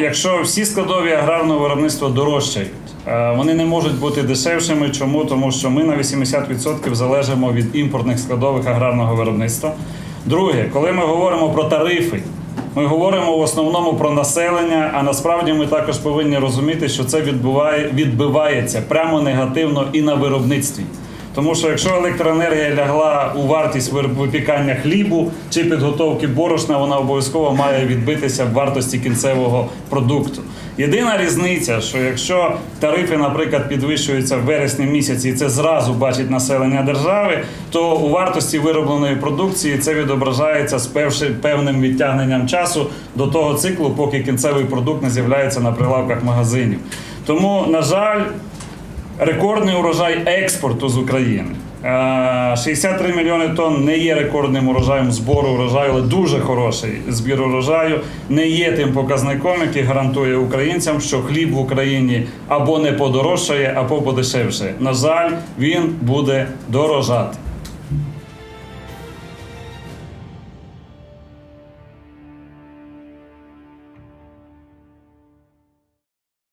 Якщо всі складові аграрного виробництва дорожчають, е, вони не можуть бути дешевшими. Чому? Тому що ми на 80% залежимо від імпортних складових аграрного виробництва. Друге, коли ми говоримо про тарифи, ми говоримо в основному про населення, а насправді ми також повинні розуміти, що це відбуває, відбивається прямо негативно і на виробництві. Тому що якщо електроенергія лягла у вартість випікання хлібу чи підготовки борошна, вона обов'язково має відбитися в вартості кінцевого продукту. Єдина різниця, що якщо тарифи, наприклад, підвищуються в вересні місяці, і це зразу бачить населення держави, то у вартості виробленої продукції це відображається з певним відтягненням часу до того циклу, поки кінцевий продукт не з'являється на прилавках магазинів. Тому, на жаль, рекордний урожай експорту з України. Е, 63 мільйони тонн не є рекордним урожаєм збору урожаю, але дуже хороший збір урожаю. Не є тим показником, який гарантує українцям, що хліб в Україні або не подорожчає, або подешевше. На жаль, він буде дорожати.